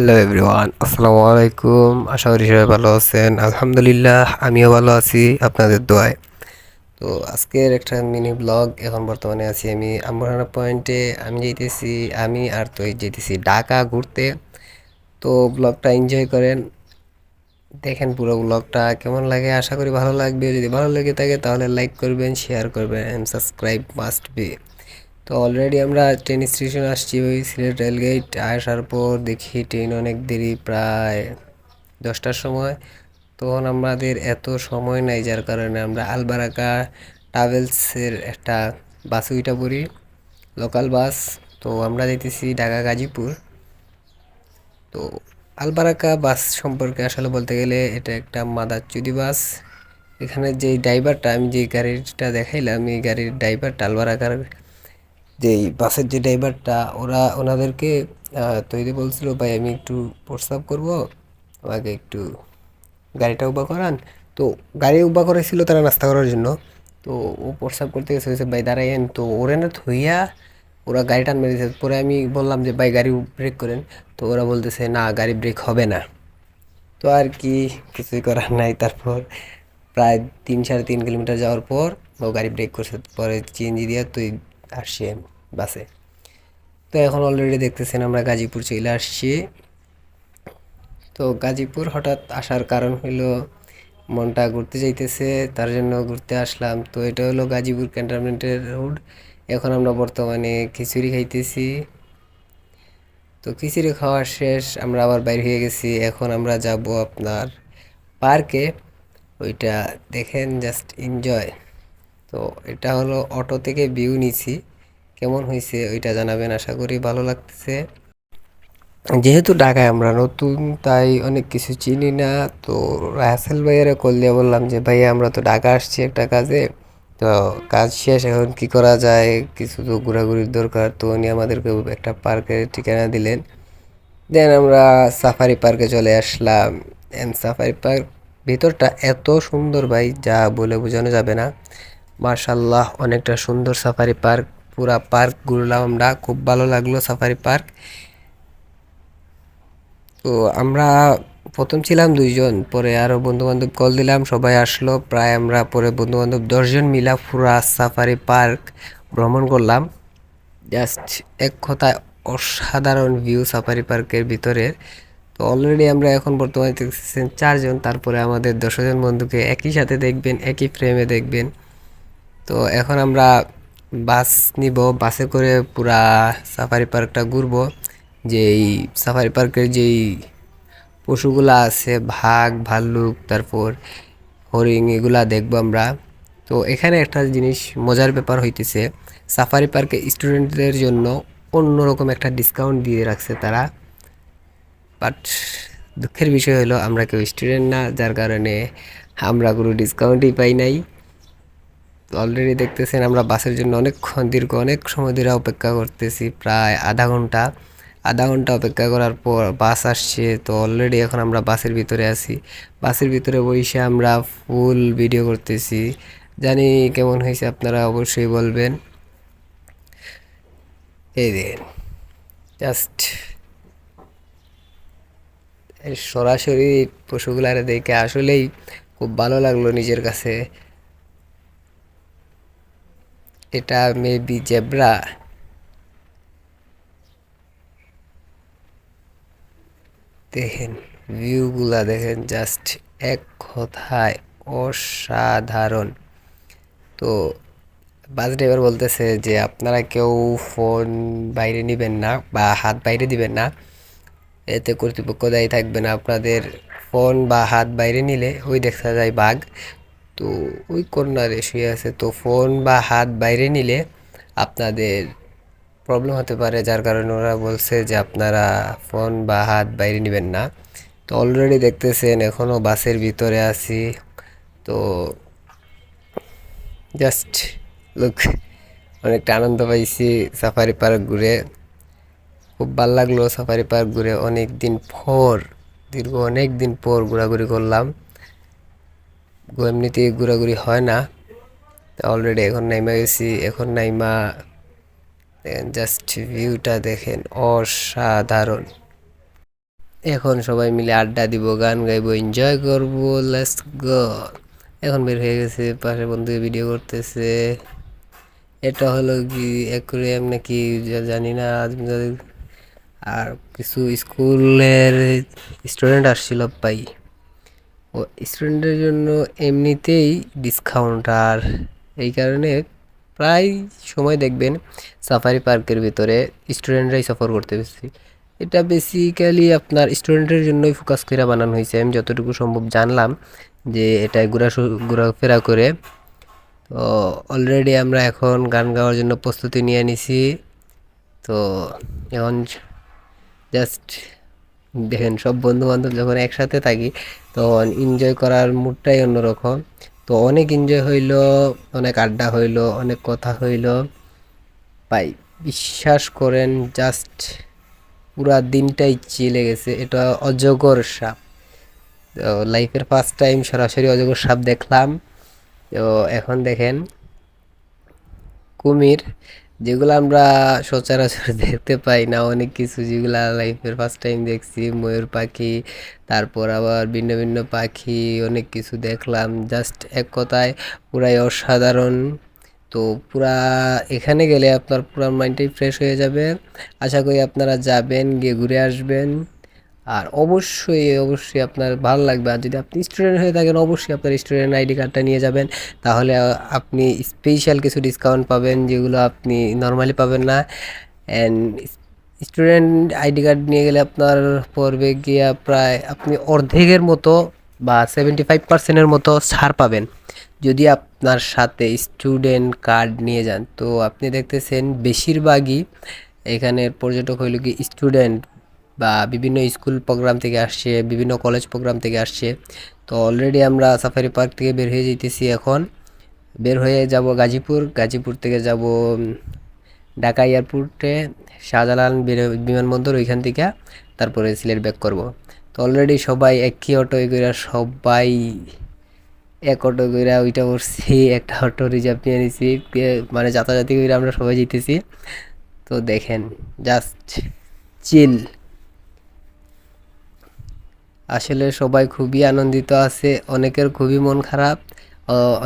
Hello everyone আসসালামু আলাইকুম আশা করি সবাই ভালো আছেন। আলহামদুলিল্লাহ, আমিও ভালো আছি আপনাদের দোয়ায়। তো আজকের একটা মিনি ব্লগ এখন বর্তমানে আছি আমি আমরানা পয়েন্টে আমি যেতেছি, আমি আর তো যেতেছি ঢাকা ঘুরতে। তো ব্লগটা এনজয় করেন। দেখেন পুরো ব্লগটা কেমন লাগে, আশা করি ভালো লাগবে। যদি ভালো লেগে থাকে তাহলে লাইক করবেন শেয়ার করবেন সাবস্ক্রাইব মাস্ট বি তো অলরেডি আমরা ট্রেন স্টেশন আসছি ওই সিলেট রেলগেট। আসার পর দেখি ট্রেন অনেক দেরি, প্রায় দশটার সময়। তখন আমাদের এত সময় নাই, যার কারণে আমরা আলবারাকা ট্রাভেলসের একটা বাস উইটা পড়ি লোকাল বাস তো আমরা যেতেছি ঢাকা গাজীপুর। তো আলবারাকা বাস সম্পর্কে আসলে বলতে গেলে এটা একটা মাদারচুদি বাস এখানে যে ড্রাইভারটা আমি যে গাড়িটা দেখাইলাম, এই গাড়ির ড্রাইভারটা আলবারাকার যে বাসের যে ড্রাইভারটা, ওরা ওনাদেরকে তৈরি বলছিল, ভাই, আমি একটু প্রস্তাব করব, আমাকে একটু গাড়িটা উবা করান। তো গাড়ি উবা করেছিল তারা নাস্তা করার জন্য। তো ও প্রস্তাব করতে গেছে হয়েছে ভাই, দাঁড়াইয়েন। তো ওরে না থইয়া ওরা গাড়ি টান মেরেছে। পরে আমি বললাম যে, ভাই, গাড়ি ব্রেক করেন। তো ওরা বলতেছে, না, গাড়ি ব্রেক হবে না। তো আর কি, কিছুই করার নাই তারপর। প্রায় তিন, সাড়ে তিন কিলোমিটার যাওয়ার পর ও গাড়ি ব্রেক করছে। পরে চিএনজি দিয়ে তুই আসছি, বাসে তো এখন অলরেডি দেখতেছেন আমরা গাজীপুর চলে আসছি। তো গাজীপুর হঠাৎ আসার কারণ হলো মনটা ঘুরতে যাইতেছে, তার জন্য ঘুরতে আসলাম। তো এটা হলো গাজীপুর ক্যান্টনমেন্টের রোড এখন আমরা বর্তমানে খিচুড়ি খাইতেছি। তো খিচুড়ি খাওয়ার শেষ, আমরা আবার বাইরে হয়ে গেছি। এখন আমরা যাব আপনার পার্কে ওইটা দেখেন জাস্ট এনজয় তো এটা হলো অটো থেকে ভিউ নিছি। কেমন হয়েছে ওইটা জানাবেন, আশা করি ভালো লাগতেছে। যেহেতু ঢাকায় আমরা নতুন, তাই অনেক কিছু চিনি না। তো রাসেল ভাইয়ারে কল দিয়ে বললাম যে, ভাইয়া, আমরা তো ঢাকা আসছি একটা কাজে। তো কাজ শেষ, এখন কি করা যায়? কিছু তো ঘোরাঘুরির দরকার। তো উনি আমাদেরকে একটা পার্কের ঠিকানা দিলেন। দেন আমরা সাফারি পার্কে চলে আসলাম। এন্ড সাফারি পার্ক ভিতরটা এত সুন্দর ভাই, যা বলে বোঝানো যাবে না। মার্শাল্লাহ অনেকটা সুন্দর সাফারি পার্ক। পুরা পার্ক ঘুরলাম আমরা, খুব ভালো লাগল সাফারি পার্ক। তো আমরা প্রথম ছিলাম দুইজন, পরে আরও বন্ধুবান্ধব কল দিলাম, সবাই আসলো। প্রায় আমরা, পরে বন্ধুবান্ধব দশজন মিলা পুরা সাফারি পার্ক ভ্রমণ করলাম। জাস্ট এক কথায় অসাধারণ ভিউ সাফারি পার্কের ভিতরে। তো অলরেডি আমরা এখন বর্তমানে দেখতেছেন চারজন, তারপরে আমাদের দশজন বন্ধুকে একই সাথে দেখবেন, একই ফ্রেমে দেখবেন। তো এখন আমরা বাস নিব। বাসে করে পুরা সাফারি পার্কটা ঘুরবো। যেই সাফারি পার্কের যেই পশুগুলা আছে, ভাগ, ভাল্লুক, তারপর হরিণ, এগুলা দেখব আমরা। তো এখানে একটা জিনিস মজার ব্যাপার হইতেছে, সাফারি পার্কে স্টুডেন্টদের জন্য অন্যরকম একটা ডিসকাউন্ট দিয়ে রাখছে তারা। বাট দুঃখের বিষয় হলো, আমরা কেউ স্টুডেন্ট না, যার কারণে আমরা কোনো ডিসকাউন্টই পাই নাই। অলরেডি দেখতেছেন, আমরা বাসের জন্য অনেকক্ষণ, দীর্ঘ অনেক সময় ধরে অপেক্ষা করতেছি, প্রায় আধা ঘণ্টা। আধা ঘণ্টা অপেক্ষা করার পর বাস আসছে, তো অলরেডি এখন আমরা বাসের ভিতরে আছি। বাসের ভিতরে বসে আমরা ফুল ভিডিও করতেছি। জানি কেমন হয়েছে, আপনারা অবশ্যই বলবেন। এই দেখেন জাস্ট সরাসরি পশুগুলারে দেখে আসলেই খুব ভালো লাগল নিজের কাছে। এটা মেবি জেব্রা দেখেন ভিউগুলা দেখেন জাস্ট এক কথায় অসাধারণ। তো বাস ড্রাইভার বলতেছে যে আপনারা কেউ ফোন বাইরে নেবেন না বা হাত বাইরে দিবেন না। এতে কর্তৃপক্ষ দায়ী থাকবে না। আপনাদের ফোন বা হাত বাইরে নিলে ওই দেখা যায় বাঘ। তো ওই কর্নারে শুয়ে আছে, তো ফোন বা হাত বাইরে নিলে আপনাদের প্রবলেম হতে পারে, যার কারণে ওরা বলছে যে আপনারা ফোন বা হাত বাইরে নেবেন না। তো অলরেডি দেখতেছেন এখনও বাসের ভিতরে আছি। তো জাস্ট লুক অনেকটা আনন্দ পাইছি সাফারি পার্ক ঘুরে। খুব ভালো লাগল সাফারি পার্ক ঘুরে। অনেক দিন পর, দীর্ঘ অনেক দিন পর ঘোরাঘুরি করলাম। এমনিতে ঘোরাঘুরি হয় না। অলরেডি এখন নাইমা গেছি, এখন নাইমা জাস্ট ভিউটা দেখেন অসাধারণ। এখন সবাই মিলে আড্ডা দিব, গান গাইবো এনজয় করব লেটস গো এখন বের হয়ে গেছে পাশে বন্ধু ভিডিও করতেছে। এটা হলো কি অ্যাকুরিয়াম নাকি জানি না আর কিছু স্কুলের স্টুডেন্ট আসছিল পাই ও স্টুডেন্টের জন্য এমনিতেই ডিসকাউন্ট আর এই কারণে প্রায় সময় দেখবেন সাফারি পার্কের ভিতরে স্টুডেন্টরাই সফর করতে বেশি। এটা বেসিক্যালি আপনার স্টুডেন্টের জন্যই ফোকাস করে বানানো হয়েছে। আমি যতটুকু সম্ভব জানলাম যে এটা ঘোরা ঘোরাফেরা করে। তো অলরেডি আমরা এখন গান গাওয়ার জন্য প্রস্তুতি নিয়ে নিছি। তো এখন জাস্ট দেখেন, সব বন্ধু বান্ধব যখন একসাথে থাকি, তখন এনজয় করার মুডটাই অন্যরকম। তো অনেক এনজয় হইল, অনেক আড্ডা হইল, অনেক কথা হইল। ভাই, বিশ্বাস করেন জাস্ট পুরা দিনটাই চিলে গেছে। এটা অজগর সাপ। তো লাইফের ফার্স্ট টাইম সরাসরি অজগর সাপ দেখলাম। তো এখন দেখেন, কুমির যেগুলো আমরা সচরাচর দেখতে পাই না, অনেক কিছু যেগুলো লাইফের ফার্স্ট টাইম দেখছি, ময়ূর পাখি, তারপর আবার ভিন্ন ভিন্ন পাখি, অনেক কিছু দেখলাম। জাস্ট এক কথায় পুরাই অসাধারণ। তো পুরা এখানে গেলে আপনার পুরা মাইন্ডটাই ফ্রেশ হয়ে যাবে। আশা করি আপনারা যাবেন, গিয়ে ঘুরে আসবেন। আর অবশ্যই অবশ্যই আপনার ভালো লাগবে। আর যদি আপনি স্টুডেন্ট হয়ে থাকেন, অবশ্যই আপনার স্টুডেন্ট আইডি কার্ডটা নিয়ে যাবেন। তাহলে আপনি স্পেশাল কিছু ডিসকাউন্ট পাবেন যেগুলো আপনি নর্মালি পাবেন না। অ্যান্ড স্টুডেন্ট আইডি কার্ড নিয়ে গেলে আপনার পড়বে গিয়া প্রায় আপনি অর্ধেকের মতো বা সেভেন্টি ফাইভ পার্সেন্টের মতো ছাড় পাবেন। যদি আপনার সাথে স্টুডেন্ট কার্ড নিয়ে যান। তো আপনি দেখতেছেন, বেশিরভাগই এখানের পর্যটক হইল কি স্টুডেন্ট বা বিভিন্ন স্কুল প্রোগ্রাম থেকে আসছে, বিভিন্ন কলেজ প্রোগ্রাম থেকে আসছে। তো অলরেডি আমরা সাফারি পার্ক থেকে বের হয়ে যেতেছি এখন। বের হয়ে যাব গাজীপুর। গাজীপুর থেকে যাব ঢাকা এয়ারপোর্টে, শাহজালাল বিমানবন্দর ওইখান থেকে। তারপরে সিলেট ব্যাক করব। তো অলরেডি সবাই একই অটো করে সবাই এক অটো করে ওইটা করছি একটা অটো রিজার্ভ নিয়ে নিছি মানে যাতায়াতি করে আমরা সবাই জিতেছি তো দেখেন জাস্ট চিল আসলে সবাই খুবই আনন্দিত আছে, অনেকের খুবই মন খারাপ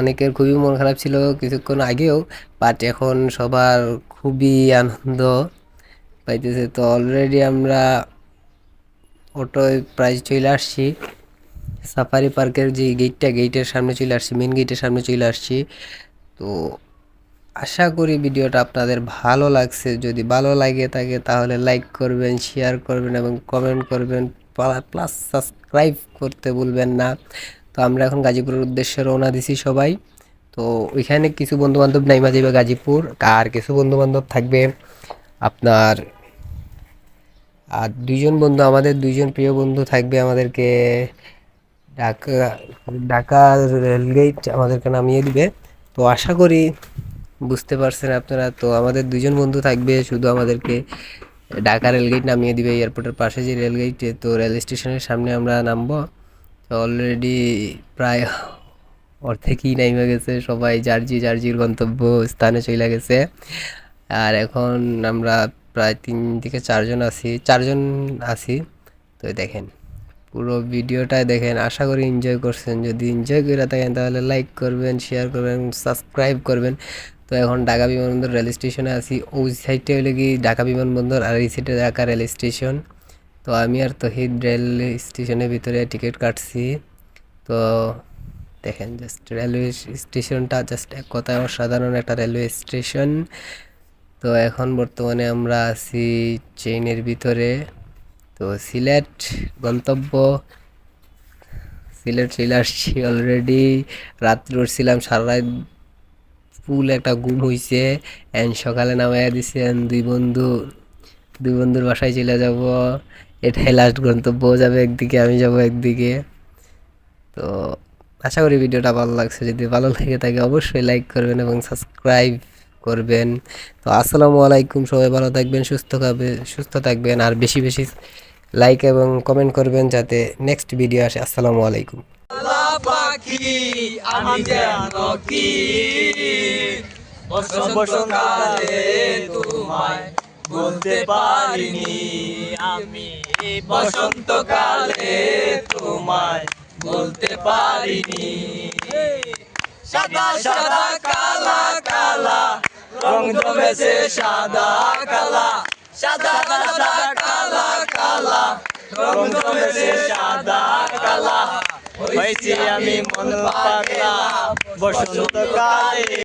অনেকের খুবই মন খারাপ ছিল কিছুক্ষণ আগেও বাট এখন সবার খুবই আনন্দ পাইতেছে। তো অলরেডি আমরা অটোয় প্রায় চলে আসছি। সাফারি পার্কের যে গেটটা গেটের সামনে চলে আসছি মেন গেটের সামনে চলে আসছি। তো আশা করি ভিডিওটা আপনাদের ভালো লাগছে। যদি ভালো লাগে থাকে তাহলে লাইক করবেন শেয়ার করবেন এবং কমেন্ট করবেন। প্লাস সাবস্ক্রাইব করতে ভুলবেন না। তো আমরা এখন গাজীপুরের উদ্দেশ্যে রওনা দিছি সবাই। তো ওইখানে কিছু বন্ধু বান্ধব নাইমা যাবে গাজীপুর। আর কিছু বন্ধু বান্ধব থাকবে। আপনার, আর দুইজন বন্ধু, আমাদের দুইজন প্রিয় বন্ধু থাকবে আমাদেরকে। ঢাকা ঢাকা রেলগেট আমাদেরকে নামিয়ে দিবে। তো আশা করি বুঝতে পারছেন আপনারা। তো আমাদের দুজন বন্ধু থাকবে, শুধু আমাদেরকে ঢাকা রেলগেট নামিয়ে দিবে এয়ারপোর্টের পাশে যে রেলগেট তো রেল স্টেশনের সামনে আমরা নামবো। তো অলরেডি প্রায় অর্ধেকই নাইমে গেছে, সবাই যার জি যার জির গন্তব্য স্থানে চলে গেছে। আর এখন আমরা প্রায় তিন থেকে চারজন আছি চারজন আছি। তো দেখেন, পুরো ভিডিওটা দেখেন, আশা করি এনজয় করছেন। যদি এনজয় করে থাকেন তাহলে লাইক করবেন শেয়ার করবেন সাবস্ক্রাইব করবেন। তো এখন ঢাকা বিমানবন্দর রেল স্টেশনে আছি। ওই সাইডটা হলে কি ঢাকা বিমানবন্দর আর এই সাইডে ঢাকা রেল স্টেশন। তো আমি আর তহিদ রেল স্টেশনের ভিতরে টিকিট কাটছি। তো দেখেন জাস্ট রেলওয়ে স্টেশনটা জাস্ট এক কথায় অসাধারণ একটা রেলওয়ে স্টেশন। তো এখন বর্তমানে আমরা আছি ট্রেনের ভিতরে। তো সিলেট গন্তব্য। সিলেট চলে আসছি অলরেডি রাত্রে উঠছিলাম সারা রাত ফুল একটা ঘুম হইছে এন্ড সকালে নামাইয়া দিছে দুই বন্ধু, দুই বন্ধুর বাসায় চলে যাব। এটাই লাস্ট গন্তব্য যাবে একদিকে, আমি যাব একদিকে। তো আশা করি ভিডিওটা ভালো লাগছে। যদি ভালো লাগে থাকে, অবশ্যই লাইক করবেন এবং সাবস্ক্রাইব করবেন। তো আসসালামু আলাইকুম, সবাই ভালো থাকবেন, সুস্থ খাবে সুস্থ থাকবেন, আর বেশি বেশি লাইক এবং কমেন্ট করবেন যাতে নেক্সট ভিডিও আসে। আসসালামু আলাইকুম। বলতে পারিনি আমি। বসন্তকালে তোমায় বলতে পারিনি। সাদা সাদা, কালা কালা, রং জমেছে সাদা, কালা। সাদা সাদা কালা কালা রং জমেছে সাদা কালা। হয়েছি আমি মন পাগলা। বসন্তকালে